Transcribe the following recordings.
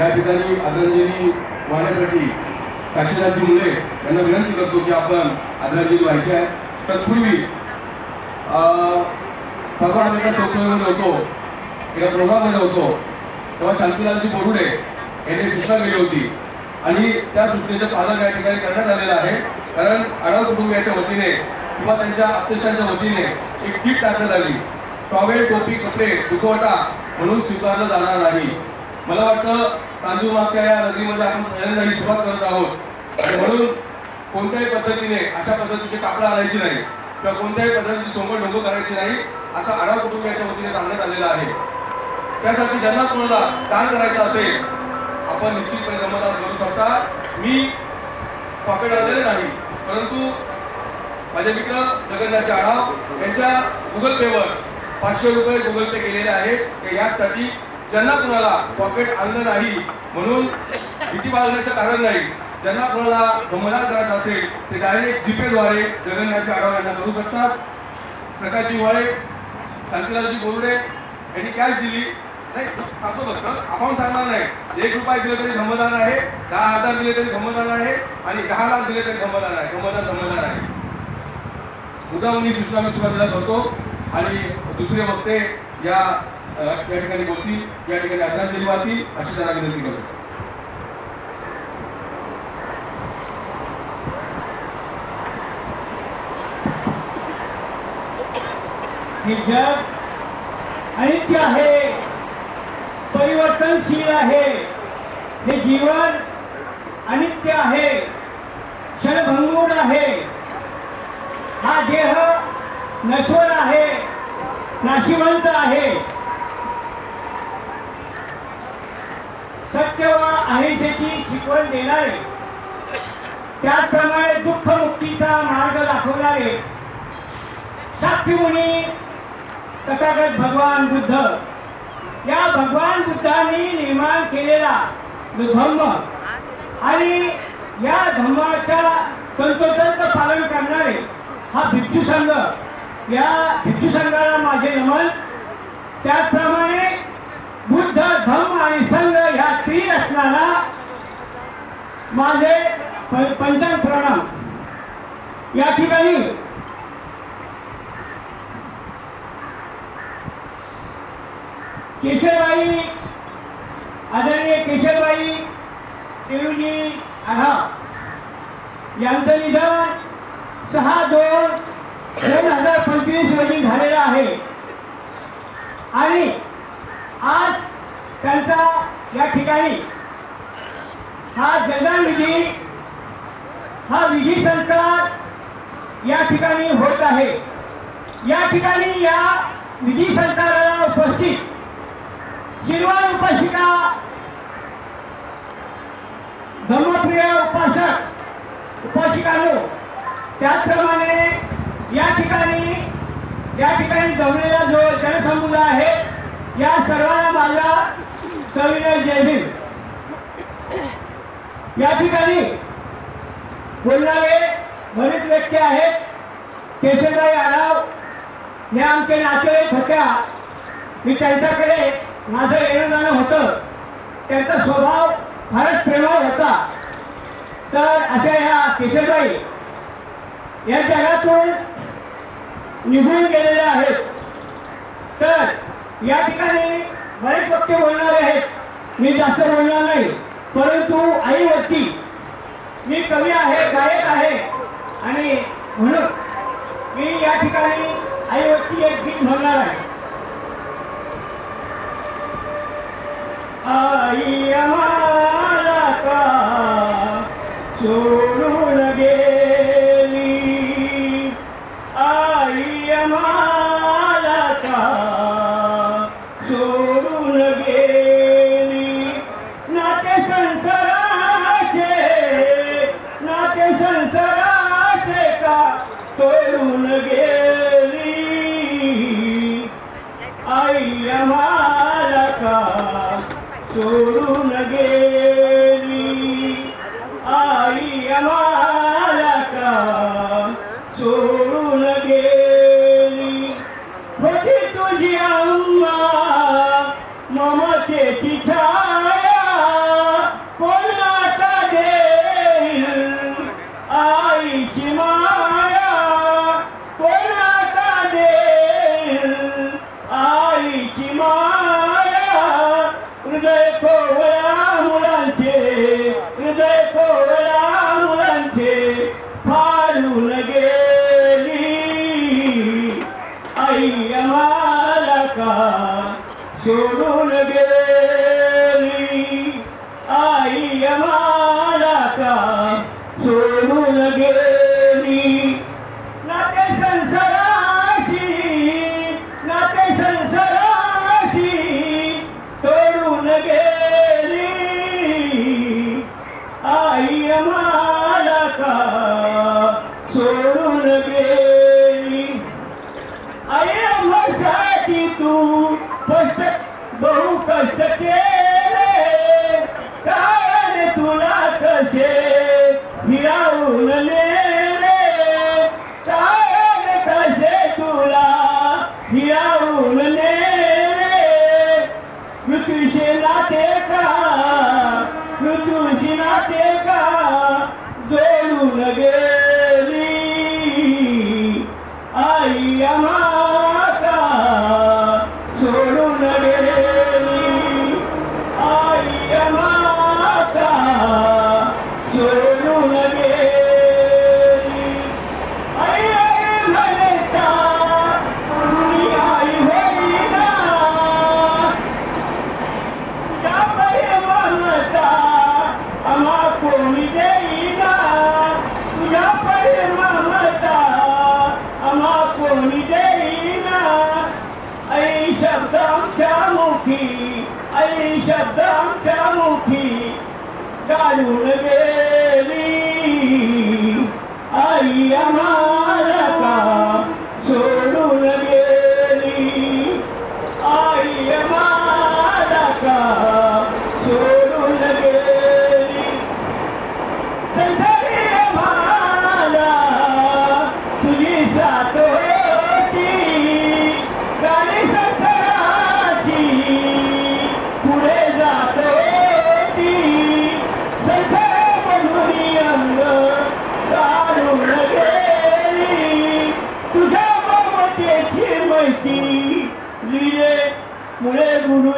या ठिकाणी आदरांजली वाहण्यासाठी काशीनाथजी मुले यांना विनंती करतो की आपण आदरांजली व्हायची आहे. तत्पूर्वी अं, परवा आम्ही एका संस्थेमध्ये होतो एका प्रोग्राममध्ये होतो तेव्हा शांतीलालजी बोरुडे यांनी सूचना केली होती. आणि त्या सूचनेचं पालन या ठिकाणी करण्यात आलेलं आहे. कारण आढाव कुटुंबियाच्या वतीने किंवा त्यांच्या अध्यक्षांच्या वतीने एक किट टाकण्यात आली. टॉवेल टोपी कपडे दुखवटा म्हणून स्वीकारलं जाणार नाही. मला वाटतं तांदूळ मागच्या या नदीमध्ये आपण पहिल्यांदा ही सुरुवात करत आहोत. आणि म्हणून कोणत्याही पद्धतीने अशा पद्धतीचे कापडं आणायची नाही किंवा कोणत्याही पद्धतीची सोंगड ढोंग करायची नाही असा आढावा कुटुंबियाच्या वतीने सांगण्यात आलेला आहे. त्यासाठी ज्यांना कोणाला दान करायचं असेल आपण निश्चितपणे जमादान करू शकता. मी पॉकेट आलेले नाही परंतु माझे मित्र जगन्नाथचे आढाव यांच्या गुगल पेवर पाचशे रुपये गुगल पे केलेले आहेत. यासाठी त्यांना कोणाला पॉकेट आणलं नाही म्हणून भीती बाळगण्याचं कारण नाही. ज्यांना कोणाला धमदान करायचं असेल ते डायरेक्ट जीपेद्वारे जगन्नाथचे आढावा करू शकतात. प्रकाश वाळे शांतीलालजी बोरुडे यांनी कॅश दिली. नाही सांगतो फक्त आपण सांगणार नाही. एक रुपये दिले तरी गमदान आहे दहा हजार दिले तरी गमदान आहे आणि दहा लाख दिले तरी गमदान आहे. गमदान गमदान आहे. उद्या मी सूचना मी सुरुवातीला करतो. आणि दुसरे वक्ते या या ठिकाणी बोलतील या ठिकाणी आदरांजली वाहतील अशी त्यांना विनंती करतो. हे जग अनित्य आहे परिवर्तनशील आहे हे जीवन अनित्य आहे क्षणभंगूर आहे. हा देह नश्वर आहे नाशिवंत आहे. सत्य व अहिंसेची शिकवण देणारे. त्याचप्रमाणे दुःख मुक्तीचा मार्ग दाखवणारे. साक्षी मुनी तथागत भगवान बुद्ध. या भगवान बुद्धांनी निर्माण केलेला जो धम्म आणि या धम्माच्या तंतोतंत पालन करणारे हा भिक्षू संघ या भिक्षू संघाला माझे नमन. त्याचप्रमाणे बुद्ध धम्म आणि संघ ह्या असणारा माझे प- पंचांग प्रणाम. या ठिकाणी केशरबाई आदरणीय केशरबाई तिरुजी आढा. यांचं निधन सहा दोन दोन हजार पंचवीस रोजी झालेलं आहे. आणि आज त्यांचा या ठिकाणी हा जलदान विधी हा विधी संस्कार या ठिकाणी होत आहे. या ठिकाणी या विधी संस्काराला उपस्थित शिरवाळ उपासिका धर्मप्रिय उपासक उपासिकांनो त्याचप्रमाणे या ठिकाणी या ठिकाणी जमलेला जो जनसमुदाय आहे या सर्वांना माझा सविनय जयभीम या ठिकाणी बोलणारे बरेच व्यक्ती आहेत. केशवराई आराव हे आमचे नातेवाईक होत्या मी त्यांच्याकडे माझं येणं जाणं होतं. त्यांचा स्वभाव फारच प्रेमळ होता. तर अशा ह्या केशवबाई या जगातून निघून गेलेल्या आहेत. तर या ठिकाणी बरेच पक्के बोलणारे आहेत. मी जास्त बोलणार नाही. परंतु आईवरती मी कवी आहे गायक आहे. आणि म्हणून मी या ठिकाणी आईवरती एक गीत म्हणणार आहे. आई आम्हाला का কি মায়া কইরা কাঁদে আই কি মায়া? হৃদয় খোলা মুড়ানছে, হৃদয় খোলা মুড়ানছে ফাড়ু লাগে আই আমার কা श आई अमा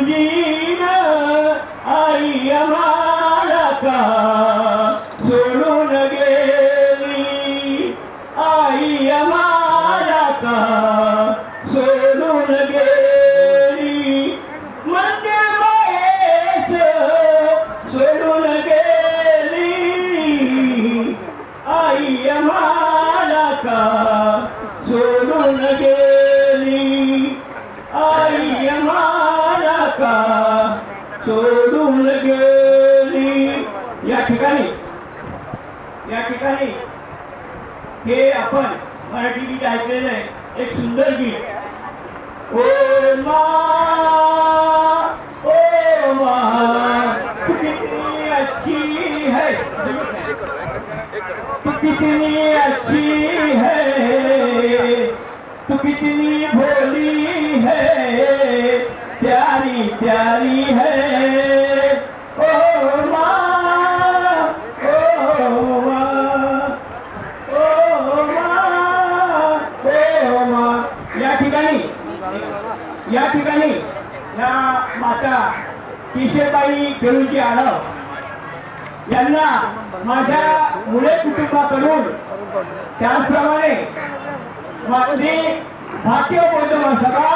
जी गीत ऐकलेलं आहे एक सुंदर गीत. ओ मा ओ मा कितनी अच्छी है. तू कितनी अच्छी है. तू कितनी भोली है. प्यारी प्यारी है ओ माँ ओ माँ ओ माँ ओ माँ या ठिकाणी या ठिकाणी या माता किशेबाई खेळूची आढाव यांना माझ्या मुले कुटुंबाकडून त्याचप्रमाणे माझी भारतीय बौद्ध महासभा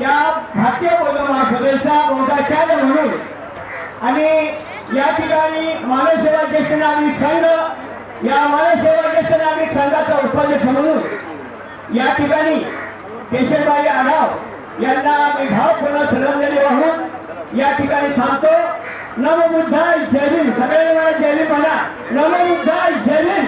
या भारतीय बौद्ध महासभेचा बौद्धाचार्य म्हणून आणि या ठिकाणी मानवसेवा ज्येष्ठ नागरिक संघ या मानवसेवा ज्येष्ठ नागरिक संघाचा उपाध्यक्ष म्हणून या ठिकाणी केशवबाई आढाव यांना मी भावपूर्ण श्रद्धांजली वाहून या ठिकाणी थांबतो. नमो जय भीम सगळ्यांना जय भीम म्हणा. नमो जय भीम